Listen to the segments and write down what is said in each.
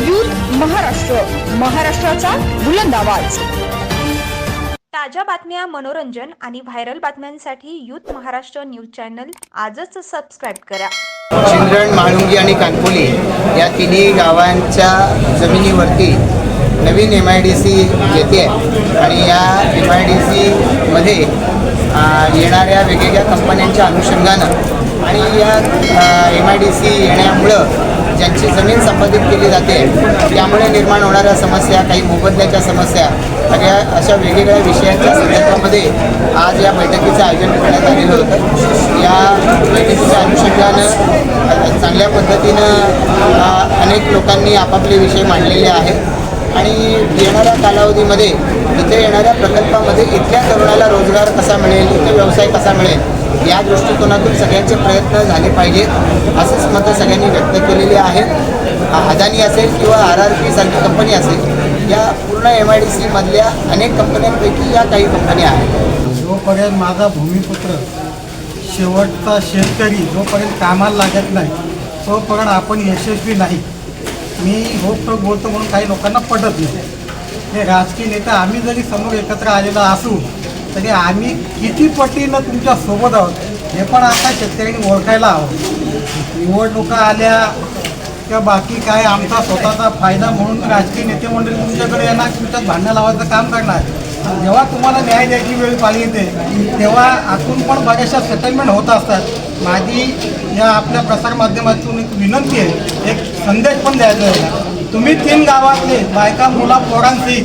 Youth Maharashtra. महाराष्ट्राचा बुलंद आवाज. ताज्या बातम्या मनोरंजन आणि व्हायरल बातम्यांसाठी यूथ महाराष्ट्र न्यूज चॅनल आजच सबस्क्राईब करा. चिंद्रण म्हाळुंगी आणि कानपोली या तिन्ही गावांच्या जमिनीवरती नवीन एम आय डी सी येते आहे आणि या एम आय डी सीमध्ये येणाऱ्या वेगवेगळ्या कंपन्यांच्या अनुषंगानं आणि या एम आय डी सी येण्यामुळं ज्यांची जमीन संपादित केली जाते त्यामुळे निर्माण होणाऱ्या समस्या काही मोबदल्याच्या समस्या सगळ्या अशा वेगवेगळ्या विषयांच्या संदर्भामध्ये आज या बैठकीचं आयोजन करण्यात आलेलं होतं. या बैठकीच्या अनुषंगानं चांगल्या पद्धतीनं अनेक लोकांनी आपापले विषय मांडलेले आहेत. आणि येणाऱ्या कालावधीमध्ये इथे येणाऱ्या प्रकल्पामध्ये इथल्या तरुणाला रोजगार कसा मिळेल इथे व्यवसाय कसा मिळेल या दृष्टिकोनातून सगळ्यांचे प्रयत्न झाले पाहिजेत असंच मतं सगळ्यांनी व्यक्त केलेली आहेत. अदानी असेल किंवा आर आर पी सारखी कंपनी असेल या पूर्ण एम आय डी सीमधल्या अनेक कंपन्यांपैकी या काही कंपन्या आहेत. जोपर्यंत माझा भूमिपुत्र शेवटचा शेतकरी जोपर्यंत कामाला लागत नाही तोपर्यंत आपण यशस्वी नाही. मी होतो बोलतो म्हणून काही लोकांना पटत नाही. हे राजकीय नेता आम्ही जरी समोर एकत्र आलेलो असू तरी आम्ही किती पटीनं तुमच्यासोबत आहोत हे पण आता शेतकऱ्यांनी ओळखायला हवं. निवडणुका आल्या किंवा बाकी काय आमचा स्वतःचा फायदा म्हणून राजकीय नेते मंडळी तुमच्याकडे येणार तुमच्यात भांडणं लावायचं काम करणार. आणि जेव्हा तुम्हाला न्याय द्यायची वेळ पाळी येते तेव्हा आतून पण बऱ्याचशा सेटलमेंट होत असतात. माझी या आपल्या प्रसारमाध्यमातून एक विनंती आहे एक संदेश पण द्यायचा आहे. तुम्ही तीन गावातले बायका मुला पोरांशी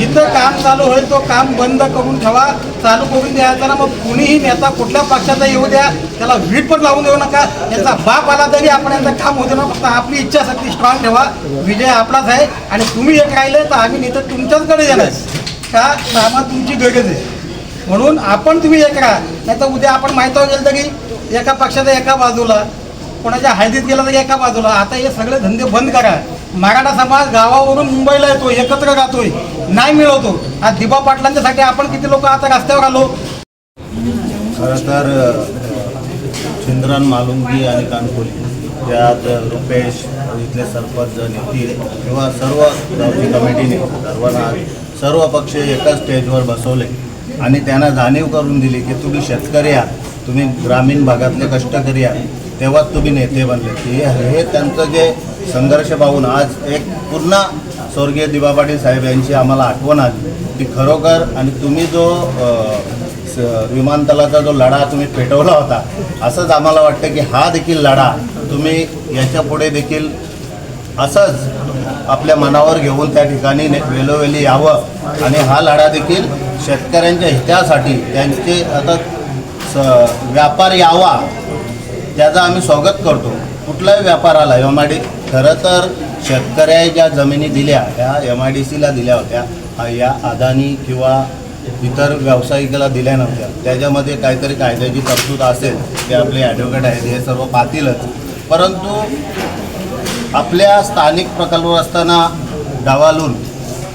जिथं काम चालू होईल तो काम बंद करून ठेवा. चालू करून द्यायचा ना मग कुणीही नेता कुठल्या पक्षाचा येऊ द्या. त्याला वीट पण लावून देऊ नका. याचा बाप आला तरी आपण यांचं काम होते ना. फक्त आपली इच्छाशक्ती स्ट्रॉंग ठेवा. विजय आपलाच आहे. आणि तुम्ही एक राहिले तर आम्ही नेतं तुमच्याचकडे येणार का? कामात तुमची गरज आहे. म्हणून आपण तुम्ही एक राहा. नाही तर उद्या आपण माहिती गेलं तरी एका पक्षाचा एका बाजूला कोणाच्या हळदीत गेला तर एका बाजूला. आता हे सगळे धंदे बंद करा. मराठा समाज गावावरून मुंबईला येतो एकत्र राहतोय. नाही मिळवतो. आज दिबा पाटलांच्यासाठी आपण किती लोक आता रस्त्यावर आलो? खरं तर छिंद्रन मालुंगी आणि कानकोली त्यात रुपेश इथले सरपंच नितीन किंवा सर्व गावची कमिटीने सर्वांना सर्व पक्ष एकाच स्टेजवर बसवले. आणि त्यांना जाणीव करून दिली की तुम्ही शेतकरी आहात तुम्ही ग्रामीण भागातले कष्टकरी आहात तेव्हाच तुम्ही नेते बनले. हे हे त्यांचं जे संघर्ष पाहून आज एक पुन्हा स्वर्गीय दिबा पाटील साहेब यांची आम्हाला आठवण आली की खरोखर आणि तुम्ही जो स- विमानतळाचा जो लढा तुम्ही पेटवला होता असंच आम्हाला वाटतं की हा देखील लढा तुम्ही याच्यापुढे देखील असंच आपल्या मनावर घेऊन त्या ठिकाणी ने- यावं. आणि हा लढा देखील शेतकऱ्यांच्या हितासाठी त्यांचे आता स व्यापार यावा त्याचं आम्ही स्वागत करतो. कुठलाही व्यापाराला एम आय डी खरं तर शेतकऱ्या ज्या जमिनी दिल्या ह्या एम आय डी सीला दिल्या होत्या या अदानी किंवा इतर व्यावसायिकाला दिल्या नव्हत्या. त्याच्यामध्ये काहीतरी कायद्याची तरतूद असेल ते आपले ॲडव्होकेट आहेत हे सर्व पाहतीलच परंतु आपल्या स्थानिक प्रकल्प असताना डावालून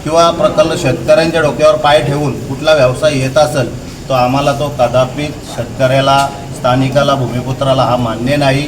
किंवा प्रकल्प शेतकऱ्यांच्या डोक्यावर पाय ठेवून कुठला व्यवसाय येत असेल तो आम्हाला तो कदापित शेतकऱ्याला स्थानिकाला भूमिपुत्राला हा मान्य नाही.